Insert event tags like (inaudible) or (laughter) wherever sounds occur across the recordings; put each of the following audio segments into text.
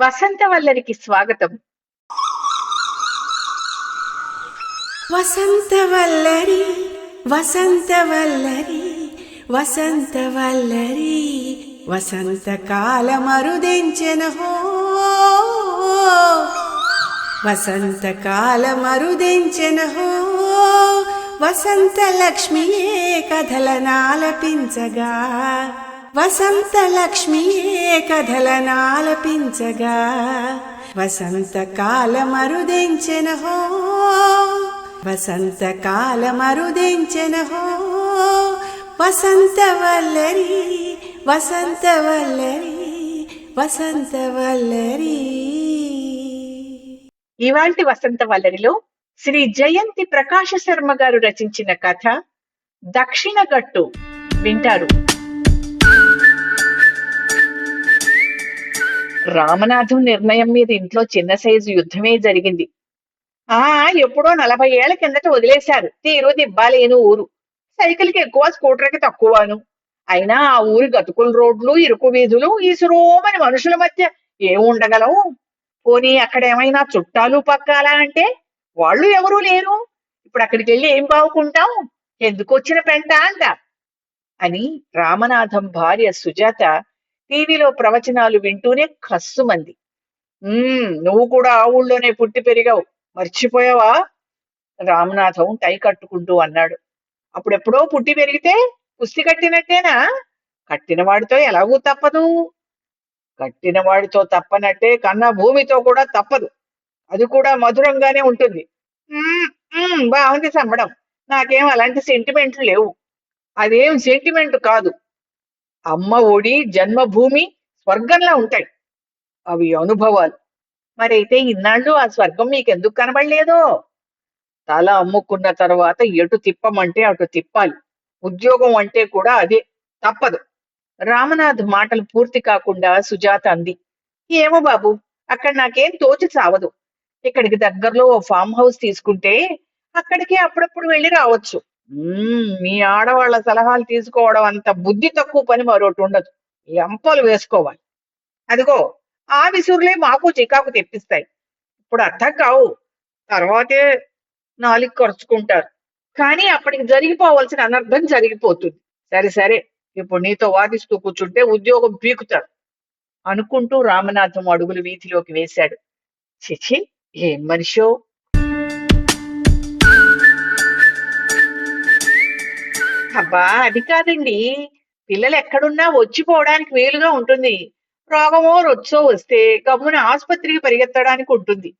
వసంత వల్లరికి స్వాగతం. వసంత వసంతవల్లరి వసంతవల్లరి వసంతవల్లరి వసంతకాల మరుదెంచెన హో వసంతకాల మరుదెంచెన హో వసంత లక్ష్మియే కథలనాలపించగా వసంత లక్ష్మియే కథలనాలపించగా వసంత మరుదెంచెన హో వసంతకాల మరుదెంచెన హో వసంతవల్లరి వసంతవల్లరి వసంతవల్లరి ఇవాల్టి వసంతవల్లరిలో శ్రీ జయంతి ప్రకాశ శర్మ గారు రచించిన కథ దక్షిణ గట్టు వింటారు. రామనాథం నిర్ణయం మీద ఇంట్లో చిన్న సైజు యుద్ధమే జరిగింది. ఆ ఎప్పుడో నలభై ఏళ్ళ కిందట వదిలేశారు. తీరు దిబ్బాలేను ఊరు. సైకిల్కి ఎక్కువ స్కూటర్కి తక్కువను. అయినా ఆ ఊరి గతుకుల రోడ్లు ఇరుకు వీధులు ఈ సురోమని మనుషుల మధ్య ఏముండగలవు పోనీ అక్కడ ఏమైనా చుట్టాలు పక్కాలా అంటే? వాళ్ళు ఎవరూ లేరు. ఇప్పుడు అక్కడికి వెళ్ళి ఏం బావుకుంటాం? ఎందుకు వచ్చిన పెంట అంట. అని రామనాథం భార్య సుజాత టీవీలో ప్రవచనాలు వింటూనే కస్సుమంది. "ఉమ్, నువ్వు కూడా ఆ ఊళ్ళోనే పుట్టి పెరిగావు. మర్చిపోయావా? రామనాథం టై కట్టుకుంటూ అన్నాడు. అప్పుడెప్పుడో పుట్టి పెరిగితే కుస్తి కట్టినట్టేనా? కట్టిన వాడితో ఎలాగూ తప్పదు. కట్టిన వాడితో తప్పనట్టే కన్నా భూమితో కూడా తప్పదు. అది కూడా మధురంగానే ఉంటుంది. బాగుంది సంబడం నాకేం అలాంటి సెంటిమెంట్లు లేవు. అదేం సెంటిమెంట్ కాదు. అమ్మ ఒడి జన్మభూమి స్వర్గంలా ఉంటాయి. అవి అనుభవాలు. మరైతే ఇన్నాళ్ళు ఆ స్వర్గం మీకు ఎందుకు కనబడలేదో? తల అమ్ముకున్న తర్వాత ఎటు తిప్పమంటే అటు తిప్పాలి. ఉద్యోగం అంటే కూడా అదే తప్పదు. రామనాథ్ మాటలు పూర్తి కాకుండా సుజాత అంది. ఏమో బాబు అక్కడ నాకేం తోచి చావదు ఇక్కడికి దగ్గరలో ఓ ఫామ్ హౌస్ తీసుకుంటే అక్కడికి అప్పుడప్పుడు వెళ్ళి రావచ్చు. మీ ఆడవాళ్ళ సలహాలు తీసుకోవడం అంత బుద్ధి తక్కువ పని మరొకటి ఉండదు. ఎంపలు వేసుకోవాలి. అదిగో ఆ విసురులే మాకు చికాకు తెప్పిస్తాయి. ఇప్పుడు అర్థం కావు. తర్వాతే నాలుగు ఖర్చుకుంటారు కానీ అప్పటికి జరిగిపోవాల్సిన అనర్థం జరిగిపోతుంది. సరే సరే. ఇప్పుడు నీతో వాదిస్తూ కూర్చుంటే ఉద్యోగం పీకుతారు. అనుకుంటూ రామనాథం అడుగులు వీధిలోకి వేశాడు. చిచి ఏం మనిషో? అబ్బా! అది కాదండి. పిల్లలు ఎక్కడున్నా వచ్చిపోవడానికి వీలుగా ఉంటుంది. రోగమో రొచ్చో వస్తే గమ్మున ఆసుపత్రికి పరిగెత్తడానికి ఉంటుంది.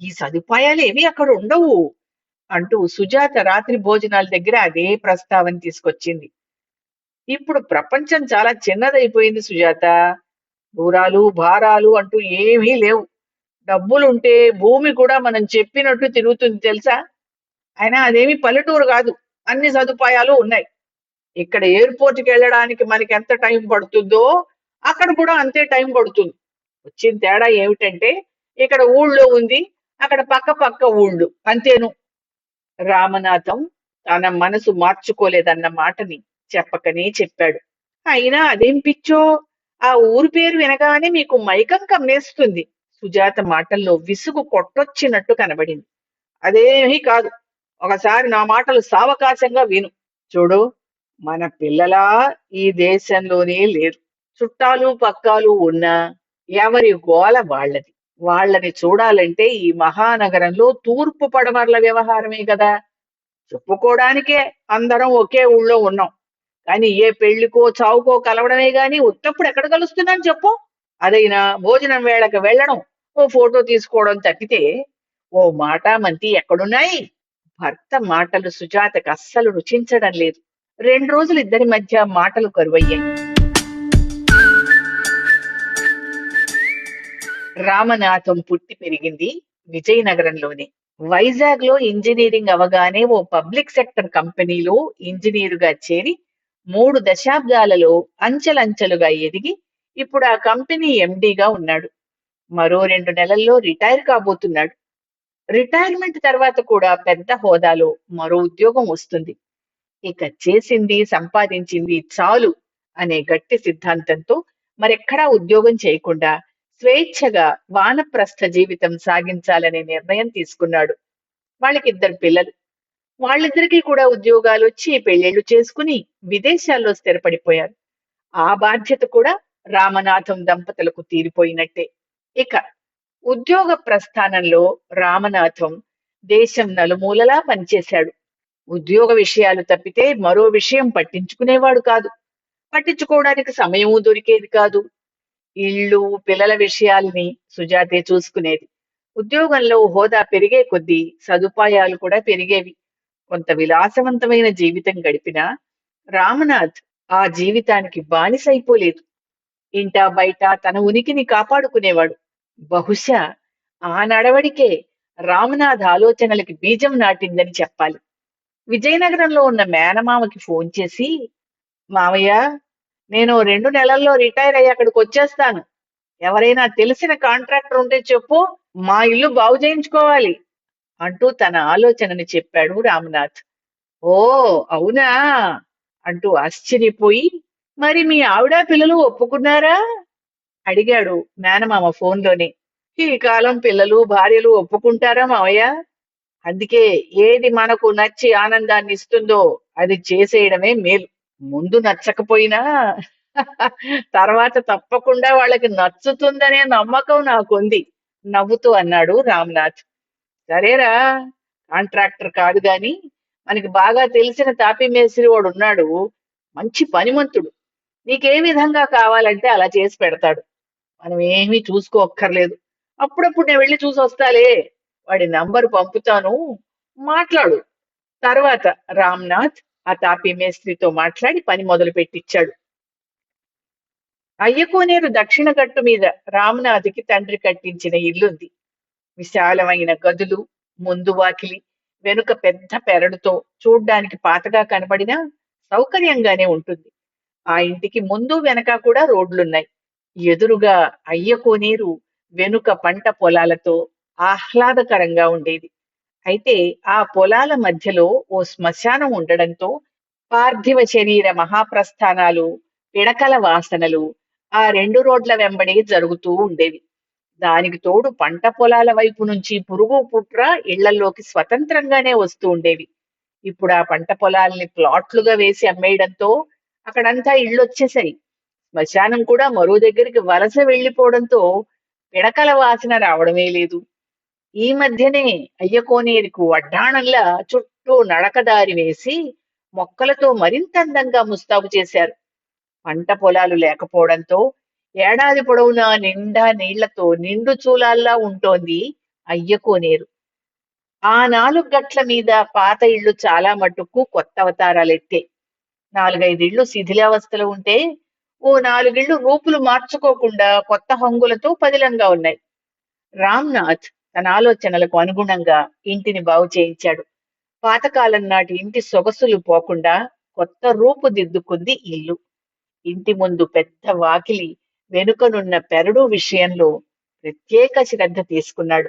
ఈ సదుపాయాలు ఏమీ అక్కడ ఉండవు. అంటూ సుజాత రాత్రి భోజనాల దగ్గర అదే ప్రస్తావన తీసుకొచ్చింది. ఇప్పుడు ప్రపంచం చాలా చిన్నదైపోయింది సుజాత. దూరాలు భారాలు అంటూ ఏమీ లేవు. డబ్బులుంటే భూమి కూడా మనం చెప్పినట్టు తిరుగుతుంది తెలుసా? అయినా అదేమి పల్లెటూరు కాదు. అన్ని సదుపాయాలు ఉన్నాయి. ఇక్కడ ఎయిర్పోర్ట్కి వెళ్ళడానికి మనకి ఎంత టైం పడుతుందో అక్కడ కూడా అంతే టైం పడుతుంది. వచ్చిన తేడా ఏమిటంటే ఇక్కడ ఊళ్ళో ఉంది అక్కడ పక్క పక్క ఊళ్ళు అంతేను. రామనాథం తన మనసు మార్చుకోలేదన్న మాటని చెప్పకనే చెప్పాడు. అయినా అదేం పిచ్చో? ఆ ఊరు పేరు వినగానే మీకు మైకం కమ్మేస్తుంది. సుజాత మాటల్లో విసుగు కొట్టొచ్చినట్టు కనబడింది. అదేమీ కాదు. ఒకసారి నా మాటలు సావకాశంగా విను. చూడు మన పిల్లలా ఈ దేశంలోనే లేరు. చుట్టాలు పక్కాలు ఉన్నా ఎవరి గోల వాళ్ళది. వాళ్ళని చూడాలంటే ఈ మహానగరంలో తూర్పు పడమర్ల వ్యవహారమే కదా. చెప్పుకోవడానికే అందరం ఒకే ఊళ్ళో ఉన్నాం. కానీ ఏ పెళ్ళికో చావుకో కలవడమే గాని ఉత్తప్పుడు ఎక్కడ కలుస్తున్నాం చెప్పు. అదైనా భోజనం వేళకు వెళ్ళడం ఓ ఫోటో తీసుకోవడం తప్పితే ఓ మాట మంతి ఎక్కడున్నాయి? భర్త మాటలు సుజాతకు అస్సలు రుచించడం లేదు. రెండు రోజులు ఇద్దరి మధ్య మాటలు కరువయ్యాయి. రామనాథం పుట్టి పెరిగింది విజయనగరంలోనే. వైజాగ్లో ఇంజనీరింగ్ అవగానే ఓ పబ్లిక్ సెక్టర్ కంపెనీలో ఇంజనీరుగా చేరి మూడు దశాబ్దాలలో అంచెలంచెలుగా ఎదిగి ఇప్పుడు ఆ కంపెనీ ఎండీగా ఉన్నాడు. మరో రెండు నెలల్లో రిటైర్ కాబోతున్నాడు. రిటైర్మెంట్ తర్వాత కూడా పెద్ద హోదాలో మరో ఉద్యోగం వస్తుంది. ఇక చేసింది సంపాదించింది చాలు అనే గట్టి సిద్ధాంతంతో మరెక్కడా ఉద్యోగం చేయకుండా స్వేచ్ఛగా వానప్రస్థ జీవితం సాగించాలనే నిర్ణయం తీసుకున్నాడు వాళ్ళకి ఇద్దరు పిల్లలు. వాళ్ళిద్దరికీ కూడా ఉద్యోగాలు వచ్చి పెళ్ళిళ్ళు చేసుకుని విదేశాల్లో స్థిరపడిపోయారు. ఆ బాధ్యత కూడా రామనాథం దంపతులకు తీరిపోయినట్టే. ఇక ఉద్యోగ ప్రస్థానంలో రామనాథం దేశం నలుమూలలా పనిచేశాడు. ఉద్యోగ విషయాలు తప్పితే మరో విషయం పట్టించుకునేవాడు కాదు. పట్టించుకోవడానికి సమయము దొరికేది కాదు. ఇళ్ళు పిల్లల విషయాల్ని సుజాతే చూసుకునేది. ఉద్యోగంలో హోదా పెరిగే కొద్దీ సదుపాయాలు కూడా పెరిగేవి. కొంత విలాసవంతమైన జీవితం గడిపినా రామనాథ్ ఆ జీవితానికి బానిసైపోలేదు. ఇంటా బయట తన ఉనికిని కాపాడుకునేవాడు. బహుశా ఆ నడవడికే రామనాథ్ ఆలోచనలకి బీజం నాటిందని చెప్పాలి. విజయనగరంలో ఉన్న మేనమామకి ఫోన్ చేసి మావయ్య నేను రెండు నెలల్లో రిటైర్ అయ్యి అక్కడికి వచ్చేస్తాను. ఎవరైనా తెలిసిన కాంట్రాక్టర్ ఉంటే చెప్పు మా ఇల్లు బాగు చేయించుకోవాలి అంటూ తన ఆలోచనని చెప్పాడు రామనాథ్. ఓ అవునా? అంటూ ఆశ్చర్యపోయి మరి మీ ఆవిడ పిల్లలు ఒప్పుకున్నారా? అడిగాడు మేనమామ ఫోన్లోనే. ఈ కాలం పిల్లలు భార్యలు ఒప్పుకుంటారా మావయ్య? అందుకే ఏది మనకు నచ్చి ఆనందాన్ని ఇస్తుందో అది చేసేయడమే మేలు. ముందు నచ్చకపోయినా (laughs) తర్వాత తప్పకుండా వాళ్ళకి నచ్చుతుందనే నమ్మకం నాకుంది నవ్వుతూ అన్నాడు రామ్నాథ్. సరేరా కాంట్రాక్టర్ కాదు గాని మనకి బాగా తెలిసిన తాపీ వాడు ఉన్నాడు మంచి పనిమంతుడు. నీకే విధంగా కావాలంటే అలా చేసి పెడతాడు. మనం ఏమీ చూసుకోక్కర్లేదు. అప్పుడప్పుడు నేను వెళ్ళి చూసి వస్తాలే. వాడి నంబరు పంపుతాను. మాట్లాడు. తర్వాత రామ్నాథ్ ఆ తాపీ మేస్త్రితో మాట్లాడి పని మొదలు పెట్టించాడు అయ్యకోనేరు దక్షిణ గట్టు మీద రామ్నాథ్కి తండ్రి కట్టించిన ఇల్లుంది. విశాలమైన గదులు ముందు వాకిలి వెనుక పెద్ద పెరడుతో చూడ్డానికి పాతగా కనబడినా సౌకర్యంగానే ఉంటుంది. ఆ ఇంటికి ముందు వెనక కూడా రోడ్లున్నాయి. ఎదురుగా అయ్యకోనేరు వెనుక పంట పొలాలతో ఆహ్లాదకరంగా ఉండేది. అయితే ఆ పొలాల మధ్యలో ఓ శ్మశానం ఉండడంతో పార్థివ శరీర మహాప్రస్థానాలు పిడకల వాసనలు ఆ రెండు రోడ్ల వెంబడి జరుగుతూ ఉండేవి. దానికి తోడు పంట పొలాల వైపు నుంచి పురుగు పుట్ర ఇళ్ళలోకి స్వతంత్రంగానే వస్తూ ఉండేవి. ఇప్పుడు ఆ పంట పొలాల్ని ప్లాట్లుగా వేసి అమ్మేయడంతో అక్కడంతా ఇళ్ళు వచ్చేసాయి శ్మశానం కూడా మరో దగ్గరికి వలస వెళ్ళిపోవడంతో పిడకల వాసన రావడమే లేదు. ఈ మధ్యనే అయ్యకోనేరుకు వడ్డాణంలా చుట్టూ నడకదారి వేసి మొక్కలతో మరింత అందంగా ముస్తాబు చేశారు. పంట పొలాలు లేకపోవడంతో ఏడాది పొడవునా నిండా నీళ్ళతో నిండు చూలాల్లా ఉంటోంది అయ్యకోనేరు. ఆ నాలుగు గట్ల మీద పాత ఇళ్ళు చాలా మట్టుకు కొత్త అవతారాలెత్తే నాలుగైదిళ్ళు శిథిలావస్థలో ఉంటే ఓ నాలుగిళ్ళు రూపులు మార్చుకోకుండా కొత్త హంగులతో పదిలంగా ఉన్నాయి. రామ్నాథ్ తన ఆలోచనలకు అనుగుణంగా ఇంటిని బాగు చేయించాడు. పాతకాలం నాటి ఇంటి సొగసులు పోకుండా కొత్త రూపు దిద్దుకుంది ఇల్లు. ఇంటి ముందు పెద్ద వాకిలి వెనుకనున్న పెరడు విషయంలో ప్రత్యేక శ్రద్ధ తీసుకున్నాడు.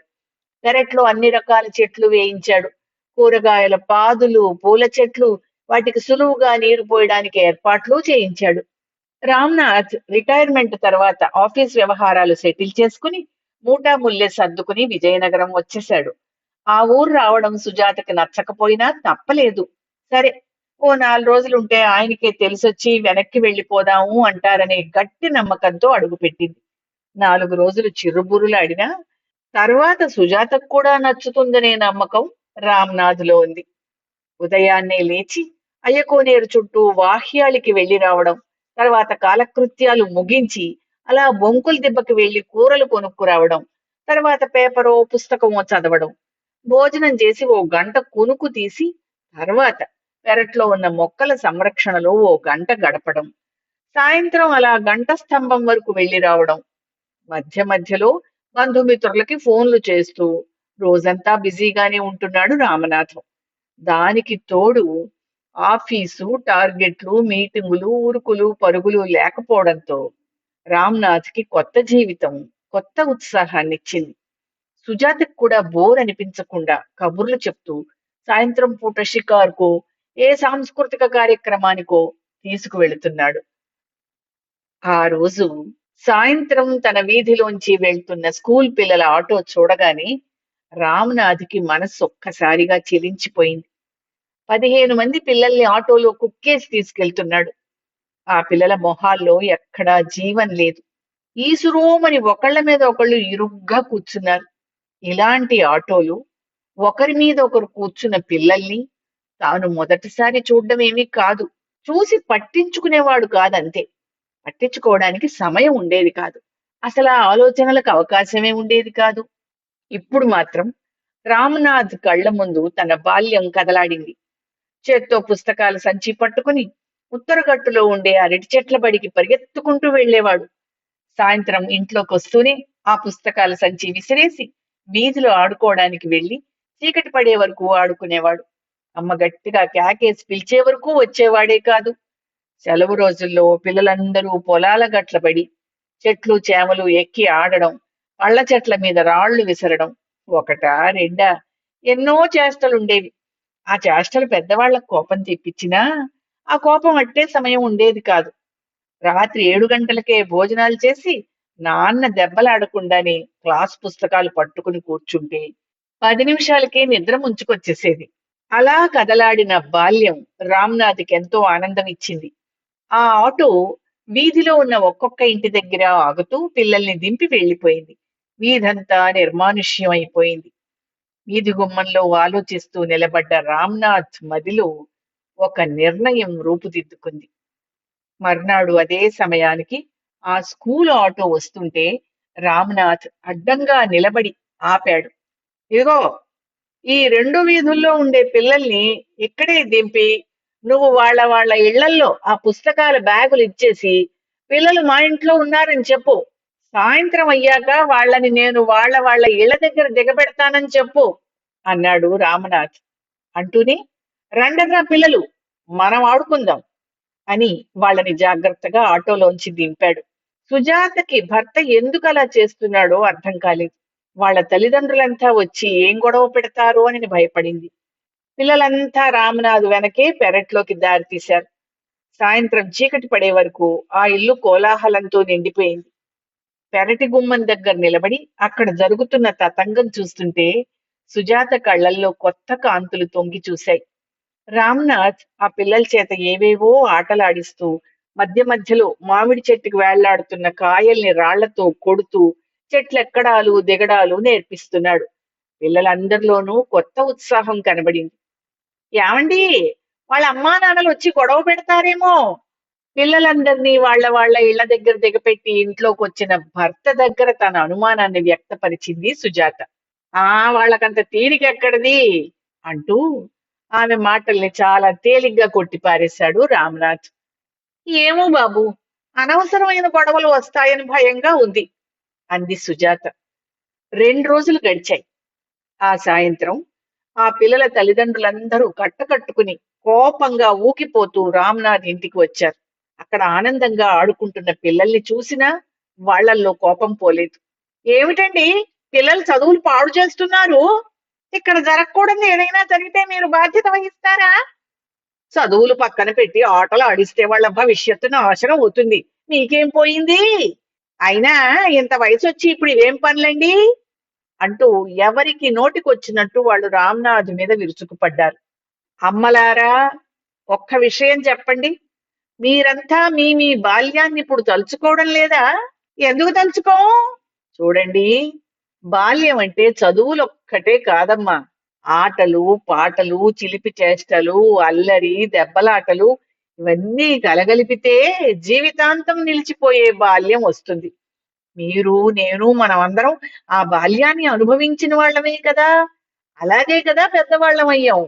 పెరట్లో అన్ని రకాల చెట్లు వేయించాడు. కూరగాయల పాదులు పూల చెట్లు వాటికి సులువుగా నీరు పోయడానికి ఏర్పాట్లు చేయించాడు. రామ్నాథ్ రిటైర్మెంట్ తర్వాత ఆఫీస్ వ్యవహారాలు సెటిల్ చేసుకుని మూటా ముల్లె సర్దుకుని విజయనగరం వచ్చేశాడు. ఆ ఊరు రావడం సుజాతకి నచ్చకపోయినా తప్పలేదు. సరే ఓ నాలుగు రోజులుంటే ఆయనకే తెలిసొచ్చి వెనక్కి వెళ్ళిపోదాము అంటారనే గట్టి నమ్మకంతో అడుగుపెట్టింది. నాలుగు రోజులు చిరుబురులాడినా తర్వాత సుజాతకు కూడా నచ్చుతుందనే నమ్మకం రామ్నాథ్లో ఉంది. ఉదయాన్నే లేచి అయ్యకోనేరు చుట్టూ వాహ్యాళికి వెళ్ళి రావడం తర్వాత కాలకృత్యాలు ముగించి అలా బొంకుల దెబ్బకి వెళ్ళి కూరలు కొనుక్కురావడం తర్వాత పేపరో పుస్తకమో చదవడం. భోజనం చేసి ఓ గంట కునుకు తీసి తర్వాత పెరట్లో ఉన్న మొక్కల సంరక్షణలో ఓ గంట గడపడం. సాయంత్రం అలా గంట స్తంభం వరకు వెళ్ళి రావడం. మధ్య మధ్యలో బంధుమిత్రులకి ఫోన్లు చేస్తూ రోజంతా బిజీగానే ఉంటున్నాడు రామనాథం. దానికి తోడు ఆఫీసు టార్గెట్లు మీటింగులు ఊరుకులు పరుగులు లేకపోవడంతో రామ్నాథ్కి కొత్త జీవితం కొత్త ఉత్సాహాన్ని ఇచ్చింది సుజాతకు కూడా బోర్ అనిపించకుండా కబుర్లు చెప్తూ సాయంత్రం పూట షికార్కో ఏ సాంస్కృతిక కార్యక్రమానికో తీసుకువెళుతున్నాడు. ఆ రోజు సాయంత్రం తన వీధిలోంచి వెళ్తున్న స్కూల్ పిల్లల ఆటో చూడగానే రామ్నాథ్కి మనస్సు ఒక్కసారిగా చెలించిపోయింది. పదిహేను మంది పిల్లల్ని ఆటోలో కుక్కేసి తీసుకెళ్తున్నాడు. ఆ పిల్లల మొహాల్లో ఎక్కడా జీవం లేదు. ఈసురోమని ఒకళ్ళ మీద ఒకళ్ళు ఇరుగ్గా కూర్చున్నారు. ఇలాంటి ఆటోలు ఒకరి మీద ఒకరు కూర్చున్న పిల్లల్ని తాను మొదటిసారి చూడడమేమీ కాదు. చూసి పట్టించుకునేవాడు కాదంతే. పట్టించుకోవడానికి సమయం ఉండేది కాదు. అసలు ఆ ఆలోచనలకు అవకాశమే ఉండేది కాదు. ఇప్పుడు మాత్రం రామ్నాథ్ కళ్ళ ముందు తన బాల్యం కదలాడింది. చేత్తో పుస్తకాల సంచి పట్టుకుని ఉత్తరగట్టులో ఉండే అరటి చెట్ల బడికి పరిగెత్తుకుంటూ వెళ్ళేవాడు. సాయంత్రం ఇంట్లోకి వస్తూనే ఆ పుస్తకాల సంచి విసిరేసి వీధిలో ఆడుకోవడానికి వెళ్ళి చీకటి పడే వరకు ఆడుకునేవాడు. అమ్మ గట్టిగా కేకేసి పిలిచే వరకు వచ్చేవాడే కాదు. సెలవు రోజుల్లో పిల్లలందరూ పొలాల గట్లబడి చెట్లు చేమలు ఎక్కి ఆడడం పళ్ళ చెట్ల మీద రాళ్ళు విసరడం ఒకటా రెండా ఎన్నో చేష్టలుండేవి. ఆ చేష్టలు పెద్దవాళ్ళకు కోపం తెప్పించినా ఆ కోపం అట్టే సమయం ఉండేది కాదు. రాత్రి ఏడు గంటలకే భోజనాలు చేసి నాన్న దెబ్బలాడకుండానే క్లాస్ పుస్తకాలు పట్టుకుని కూర్చుంటే పది నిమిషాలకే నిద్ర ముంచుకొచ్చేసేది. అలా కదలాడిన బాల్యం రామ్నాథ్కి ఎంతో ఆనందం ఇచ్చింది ఆ ఆటో వీధిలో ఉన్న ఒక్కొక్క ఇంటి దగ్గర ఆగుతూ పిల్లల్ని దింపి వెళ్ళిపోయింది. వీధంతా నిర్మానుష్యం అయిపోయింది వీధి గుమ్మంలో ఆలోచిస్తూ నిలబడ్డ రామ్నాథ్ మదిలో ఒక నిర్ణయం రూపుదిద్దుకుంది. మర్నాడు అదే సమయానికి ఆ స్కూల్ ఆటో వస్తుంటే రామ్నాథ్ అడ్డంగా నిలబడి ఆపాడు. ఇదిగో ఈ రెండు వీధుల్లో ఉండే పిల్లల్ని ఇక్కడే దింపి నువ్వు వాళ్ళ వాళ్ళ ఇళ్ళల్లో ఆ పుస్తకాల బ్యాగులు ఇచ్చేసి పిల్లలు మా ఇంట్లో ఉన్నారని చెప్పు. సాయంత్రం అయ్యాక వాళ్ళని నేను వాళ్ళ వాళ్ళ ఇళ్ళ దగ్గర దిగబెడతానని చెప్పు అన్నాడు రామనాథ్. అంటూనే రండగా పిల్లలు మనం ఆడుకుందాం అని వాళ్ళని జాగ్రత్తగా ఆటోలోంచి దింపాడు. సుజాతకి భర్త ఎందుకు అలా చేస్తున్నాడో అర్థం కాలేదు. వాళ్ళ తల్లిదండ్రులంతా వచ్చి ఏం గొడవ పెడతారో అని భయపడింది. పిల్లలంతా రామనాథ్ వెనకే పెరట్లోకి దారి తీశారు. సాయంత్రం చీకటి పడే వరకు ఆ ఇల్లు కోలాహలంతో నిండిపోయింది. పెరటి గుమ్మం దగ్గర నిలబడి అక్కడ జరుగుతున్న తతంగం చూస్తుంటే సుజాత కళ్ళల్లో కొత్త కాంతులు తొంగి చూశాయి. రామ్నాథ్ ఆ పిల్లల చేత ఏవేవో ఆటలాడిస్తూ మధ్య మధ్యలో మామిడి చెట్టుకు వేళ్ళాడుతున్న కాయల్ని రాళ్ళతో కొడుతూ చెట్లెక్కడాలు దిగడాలు నేర్పిస్తున్నాడు. పిల్లలందరిలోనూ కొత్త ఉత్సాహం కనబడింది. ఏమండి? వాళ్ళ అమ్మా నాన్నలు వచ్చి గొడవ పెడతారేమో? పిల్లలందరినీ వాళ్ళ వాళ్ళ ఇళ్ళ దగ్గర దిగపెట్టి ఇంట్లోకి వచ్చిన భర్త దగ్గర తన అనుమానాన్ని వ్యక్తపరిచింది సుజాత. ఆ వాళ్ళకంత తీరికెక్కడిది అంటూ ఆమె మాటల్ని చాలా తేలిగ్గా కొట్టిపారేశాడు రామ్నాథ్. ఏమో బాబు అనవసరమైన గొడవలు వస్తాయని భయంగా ఉంది అంది సుజాత. రెండు రోజులు గడిచాయి. ఆ సాయంత్రం ఆ పిల్లల తల్లిదండ్రులందరూ కట్టకట్టుకుని కోపంగా ఊకిపోతూ రామ్నాథ్ ఇంటికి వచ్చారు. అక్కడ ఆనందంగా ఆడుకుంటున్న పిల్లల్ని చూసినా వాళ్ళల్లో కోపం పోలేదు. ఏమిటండి? పిల్లలు చదువులు పాడు చేస్తున్నారు. ఇక్కడ జరగకూడదు. ఏదైనా జరిగితే మీరు బాధ్యత వహిస్తారా? చదువులు పక్కన పెట్టి ఆటలు ఆడిస్తే వాళ్ళ భవిష్యత్తు నాశనం అవుతుంది. మీకేం పోయింది? అయినా ఇంత వయసు వచ్చి ఇప్పుడు ఇవేం పనులండి? అంటూ ఎవరికి నోటికొచ్చినట్టు వాళ్ళు రామ్నాథ్ మీద విరుచుకుపడ్డారు. అమ్మలారా ఒక్క విషయం చెప్పండి. మీరంతా మీ మీ బాల్యాన్ని ఇప్పుడు తలుచుకోవడం లేదా? ఎందుకు తలుచుకో? చూడండి బాల్యం అంటే చదువులు ఒక్కటే కాదమ్మా. ఆటలు పాటలు చిలిపి చేష్టలు అల్లరి దెబ్బలాటలు ఇవన్నీ కలగలిపితే జీవితాంతం నిలిచిపోయే బాల్యం వస్తుంది. మీరు నేను మనమందరం ఆ బాల్యాన్ని అనుభవించిన వాళ్ళమే కదా? అలాగే కదా పెద్దవాళ్ళం అయ్యాం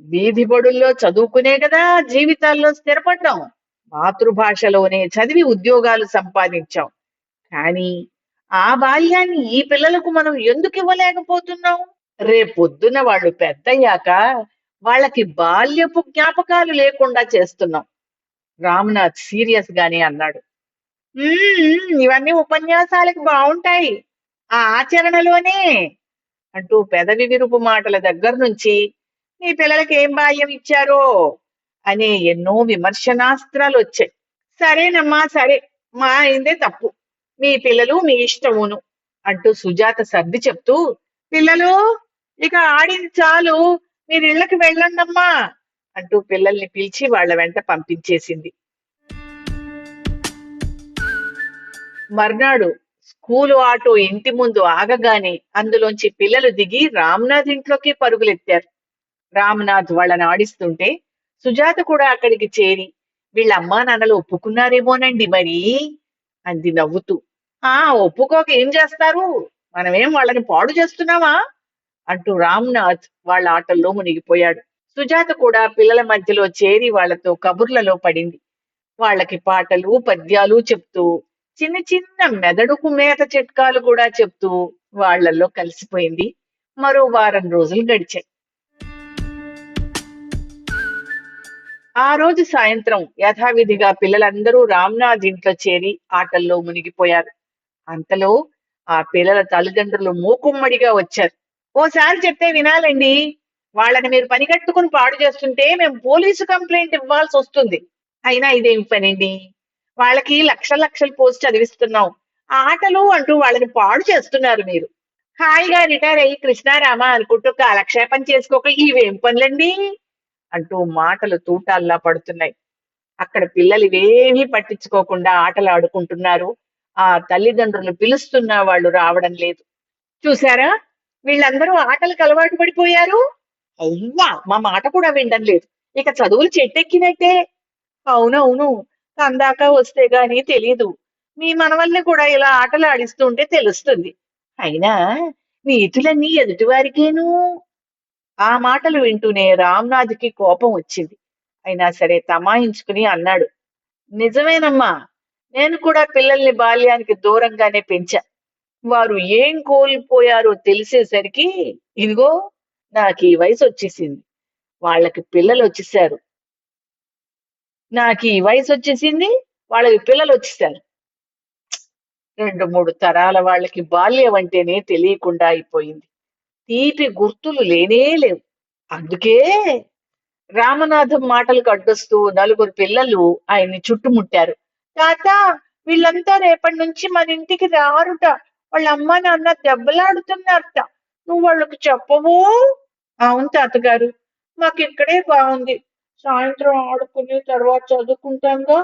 వీధి బడుల్లో చదువుకునే కదా? జీవితాల్లో స్థిరపడ్డాం. మాతృభాషలోనే చదివి ఉద్యోగాలు సంపాదించాం. కానీ ఆ బాల్యాన్ని ఈ పిల్లలకు మనం ఎందుకు ఇవ్వలేకపోతున్నాం? రేపొద్దున వాళ్ళు పెద్దయ్యాక వాళ్ళకి బాల్యపు జ్ఞాపకాలు లేకుండా చేస్తున్నాం. రామ్నాథ్ సీరియస్ గానే అన్నాడు ఇవన్నీ ఉపన్యాసాలకి బాగుంటాయి ఆ ఆచరణలోనే అంటూ పెదవి విరుపు మాటల దగ్గర నుంచి మీ పిల్లలకి ఏం బాల్యం ఇచ్చారో? అనే ఎన్నో విమర్శనాస్త్రాలు వచ్చాయి. సరేనమ్మా సరే మా అయిందే తప్పు. మీ పిల్లలు మీ ఇష్టమును అంటూ సుజాత సర్ది చెప్తూ పిల్లలు ఇక ఆడింది చాలు మీరు ఇళ్ళకి వెళ్ళండమ్మా అంటూ పిల్లల్ని పిలిచి వాళ్ళ వెంట పంపించేసింది. మర్నాడు స్కూలు ఆటో ఇంటి ముందు ఆగగానే అందులోంచి పిల్లలు దిగి రామ్నాథ్ ఇంట్లోకి పరుగులెత్తారు. రామ్నాథ్ వాళ్ళని ఆడిస్తుంటే సుజాత కూడా అక్కడికి చేరి వీళ్ళ అమ్మా నాన్నలు ఒప్పుకున్నారేమోనండి మరి అంది నవ్వుతూ. ఆ ఒప్పుకోక ఏం చేస్తారు? మనమేం వాళ్ళని పాడు చేస్తున్నావా అంటూ రామ్నాథ్ వాళ్ళ ఆటల్లో మునిగిపోయాడు. సుజాత కూడా పిల్లల మధ్యలో చేరి వాళ్ళతో కబుర్లలో పడింది. వాళ్ళకి పాటలు పద్యాలు చెప్తూ చిన్న చిన్న మెదడుకు మేత చిట్కాలు కూడా చెప్తూ వాళ్ళల్లో కలిసిపోయింది. మరో వారం రోజులు గడిచాయి. ఆ రోజు సాయంత్రం యథావిధిగా పిల్లలందరూ రామ్నాథ్ ఇంట్లో చేరి ఆటల్లో మునిగిపోయారు. అంతలో ఆ పిల్లల తల్లిదండ్రులు మూకుమ్మడిగా వచ్చారు. ఓసారి చెప్తే వినాలండి వాళ్ళని మీరు పనిగట్టుకుని పాడు చేస్తుంటే మేము పోలీసు కంప్లైంట్ ఇవ్వాల్సి వస్తుంది. అయినా ఇదేం పనండి? వాళ్ళకి లక్ష లక్షలు పోస్ట్ చదివిస్తున్నాం. ఆటలు అంటూ వాళ్ళని పాడు చేస్తున్నారు మీరు. హాయిగా రిటైర్ అయ్యి కృష్ణారామ అనుకుంటూ కాలక్షేపం చేసుకోక ఇవేం పనులండి? అంటూ మాటలు తూటాల్లా పడుతున్నాయి. అక్కడ పిల్లలు ఇవేమీ పట్టించుకోకుండా ఆటలు ఆడుకుంటున్నారు ఆ తల్లిదండ్రులు పిలుస్తున్నా వాళ్ళు రావడం లేదు. చూసారా వీళ్ళందరూ ఆటలకు అలవాటు పడిపోయారు. అవ్వా! మా మాట కూడా వినడం లేదు. ఇక చదువులు చెట్టెక్కినట్టే. అవునవును. అందాక వస్తే గాని తెలీదు. మీ మనవల్ని కూడా ఇలా ఆటలు ఆడిస్తుంటే తెలుస్తుంది. అయినా నీతులన్నీ ఎదుటివారికేను ఆ మాటలు వింటూనే రామ్నాథ్కి కోపం వచ్చింది. అయినా సరే తమాయించుకుని అన్నాడు నిజమేనమ్మా నేను కూడా పిల్లల్ని బాల్యానికి దూరంగానే పెంచా. వారు ఏం కోల్పోయారో తెలిసేసరికి ఇదిగో నాకు ఈ వయసు వచ్చేసింది. వాళ్ళకి పిల్లలు వచ్చేసారు నాకు ఈ వయసు వచ్చేసింది వాళ్ళకి పిల్లలు వచ్చేసారు రెండు మూడు తరాల వాళ్ళకి బాల్యం అంటేనే తెలియకుండా అయిపోయింది. తీపి గుర్తులు లేనే లేవు. అందుకే రామనాథం మాటలకు అడ్డొస్తూ నలుగురు పిల్లలు ఆయన్ని చుట్టుముట్టారు. తాత వీళ్ళంతా రేపటి నుంచి మన ఇంటికి రారుట. వాళ్ళ అమ్మ నాన్న దెబ్బలాడుతున్నారట. నువ్వు వాళ్ళకి చెప్పవు? అవును తాతగారు మాకు ఇక్కడే బాగుంది సాయంత్రం ఆడుకుని తర్వాత చదువుకుంటాంగా?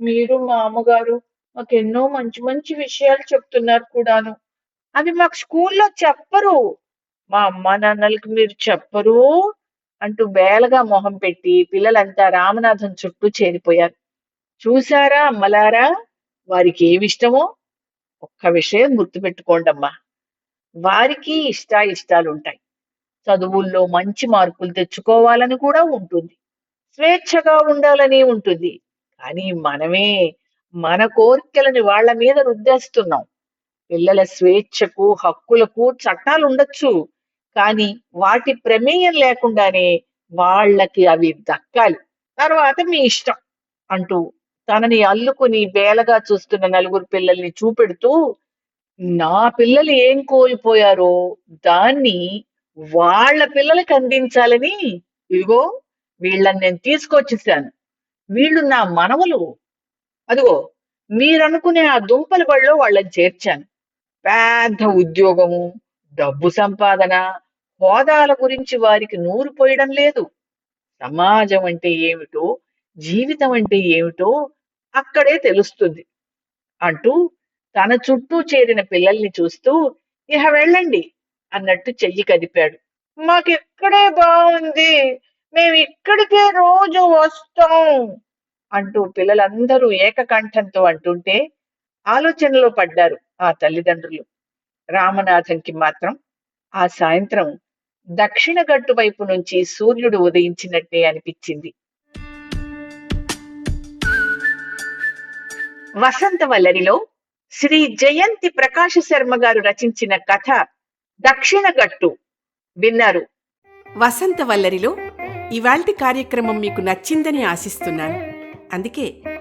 మీరు మా అమ్మగారు మాకు ఎన్నో మంచి మంచి విషయాలు చెప్తున్నారు కూడాను. అవి మాకు స్కూల్లో చెప్పరు. మా అమ్మా నాన్నలకి మీరు చెప్పరు అంటూ బేలగా మొహం పెట్టి పిల్లలంతా రామనాథం చుట్టూ చేరిపోయారు. చూసారా అమ్మలారా? వారికి ఏమి ఇష్టమో? ఒక్క విషయం గుర్తుపెట్టుకోండమ్మా. వారికి ఇష్టాయిష్టాలు ఉంటాయి చదువుల్లో మంచి మార్కులు తెచ్చుకోవాలని కూడా ఉంటుంది. స్వేచ్ఛగా ఉండాలని ఉంటుంది. కానీ మనమే మన కోరికలని వాళ్ళ మీద రుద్దేస్తున్నాం. పిల్లల స్వేచ్ఛకు హక్కులకు చట్టాలు ఉండొచ్చు కానీ వాటి ప్రమేయం లేకుండానే వాళ్ళకి అవి దక్కాలి. తర్వాత మీ ఇష్టం అంటూ తనని అల్లుకుని వేలగా చూస్తున్న నలుగురు పిల్లల్ని చూపెడుతూ నా పిల్లలు ఏం కోల్పోయారో దాన్ని వాళ్ళ పిల్లలకి అందించాలని ఇదిగో వీళ్ళని నేను తీసుకొచ్చేసాను. వీళ్ళు నా మనవలు. అదిగో మీరనుకునే ఆ దుంపల బడిలో వాళ్ళని చేర్చాను. పెద్ద ఉద్యోగము. డబ్బు సంపాదన హోదాల గురించి వారికి నూరు పోయడం లేదు. సమాజం అంటే ఏమిటో జీవితం అంటే ఏమిటో అక్కడే తెలుస్తుంది. అంటూ తన చుట్టూ చేరిన పిల్లల్ని చూస్తూ ఇహ వెళ్ళండి అన్నట్టు చెయ్యి కదిపాడు. మాకిక్కడే బాగుంది మేము ఇక్కడికే రోజు వస్తాం అంటూ పిల్లలందరూ ఏకకంఠంతో అంటుంటే ఆలోచనలో పడ్డారు ఆ తల్లిదండ్రులు. రామనాథంకి మాత్రం ఆ సాయంత్రం దక్షిణ గట్టు వైపు నుంచి సూర్యుడు ఉదయించినట్టే అనిపించింది. వసంత వల్లరిలో శ్రీ జయంతి ప్రకాశ శర్మ గారు రచించిన కథ దక్షిణ గట్టు. విన్నారు. వసంత వల్లరిలో ఇవాల్టి కార్యక్రమం మీకు నచ్చిందని ఆశిస్తున్నాను. అందుకే